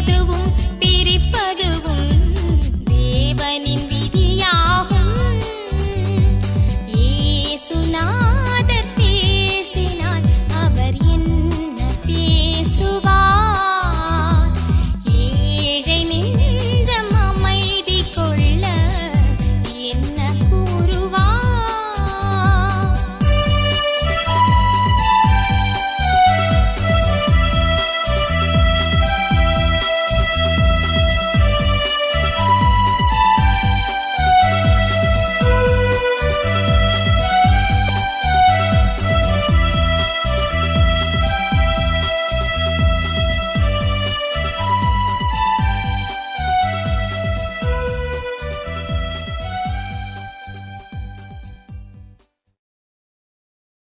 பிரிப்பதுவும் பிரிப்பதுவும்.